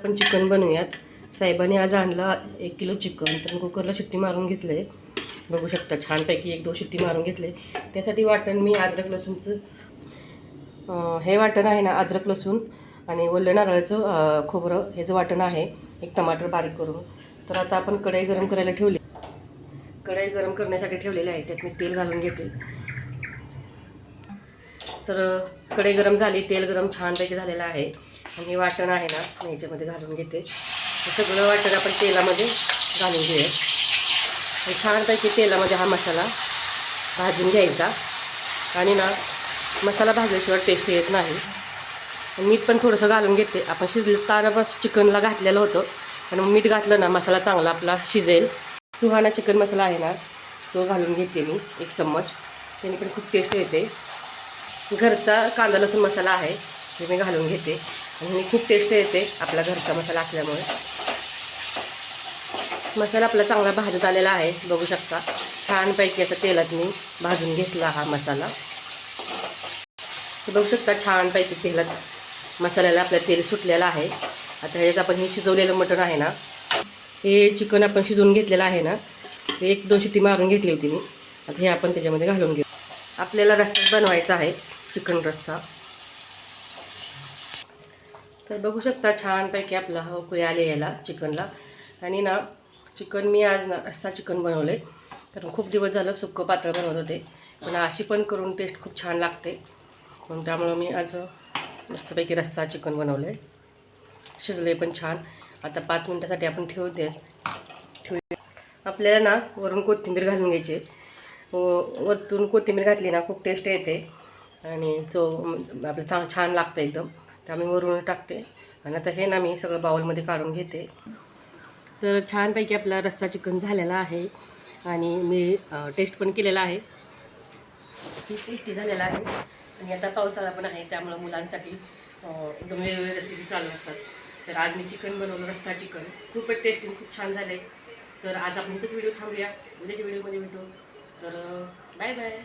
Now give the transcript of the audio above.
आपण चिकन बनवूयात. साहेबाने आज आणलं एक किलो चिकन तर कुकरला शिट्टी मारून घेतलं आहे बघू शकता छानपैकी एक दोन शिट्टी मारून घेतले त्यासाठी वाटण मी अद्रक लसूणचं हे वाटण आहे ना अद्रक लसूण आणि ओलं नारळाचं खोबरं खोबरं जे वाटण आहे एक टमाटर बारीक करून. तर आता आपण कढई गरम करायला ठेवली. कढई गरम करण्यासाठी ठेवलेली आहे त्यात मी तेल घालून घेते. तर कढई गरम झाली तेल गरम छानपैकी झालेलं आहे. आणि हे वाटण आहे ना मी याच्यामध्ये घालून घेते. सगळं वाटण आपण तेलामध्ये घालून घेऊया. आणि छानपैकी तेलामध्ये हा मसाला भाजून घ्यायचा. आणि ना मसाला भाजल्याशिवाय टेस्ट येत नाही. मीठ पण थोडंसं घालून घेते. आपण शिजताना बस चिकनला घातलेलं होतं. आणि मीठ घातलं ना मसाला चांगला आपला शिजेल. सुहाना चिकन मसाला आहे ना तो घालून घेते मी एक चम्मच. त्याने पण खूप टेस्ट येते. घरचा कांदा लसूण मसाला आहे ते मी घालून घेते. आणि खूप टेस्ट येते आपला घरचा मसाला असल्यामुळे. मसाला आपला चांगला भाजत आलेला आहे बघू शकता. छानपैकी आता तेलात मी भाजून घेतला हा मसाला. बघू शकता छानपैकी तेलात मसाल्याला आपलं तेल सुटलेलं आहे. आता ह्याच्यात आपण हे शिजवलेलं मटण आहे ना हे चिकन आपण शिजवून घेतलेलं आहे ना ते एक दोन शिट्टी मारून घेतली होती मी. आता हे आपण त्याच्यामध्ये घालून घेऊ. आपल्याला रस्साच बनवायचा आहे चिकन रस्सा. तर बघू शकता छानपैकी आपला हा उकळी आले याला चिकनला. आणि ना चिकन मी आज ना रस्सा चिकन बनवले तर खूप दिवस झालं सुक्कं पातळ बनवत होते. पण अशी पण करून टेस्ट खूप छान लागते. म्हणून त्यामुळं मी आज मस्तपैकी रस्सा चिकन बनवलं आहे शिजले पण छान. आता पाच मिनटासाठी आपण ठेवू देत ठेवू आपल्याला ना वरून कोथिंबीर घालून घ्यायची व- वरतून कोथिंबीर घातली ना खूप टेस्ट येते. आणि चव आपलं छान छान लागतं एकदम. त्यामुळे वरून टाकते. आणि आता हे ना मी सगळं बाउलमध्ये काढून घेते. तर छानपैकी आपला रस्सा चिकन झालेला आहे. आणि मी टेस्ट पण केलेला आहे. खूप टेस्टी झालेला आहे. आणि आता पावसाळा पण आहे त्यामुळं मुलांसाठी एकदम वेगवेगळे रेसिपी चालू असतात. तर आज मी चिकन बनवलं रस्सा चिकन खूपच टेस्टी खूप छान झाले. तर आज आपण इथंच व्हिडिओ थांबूया. उद्याच्या व्हिडिओमध्ये भेटू. तर बाय बाय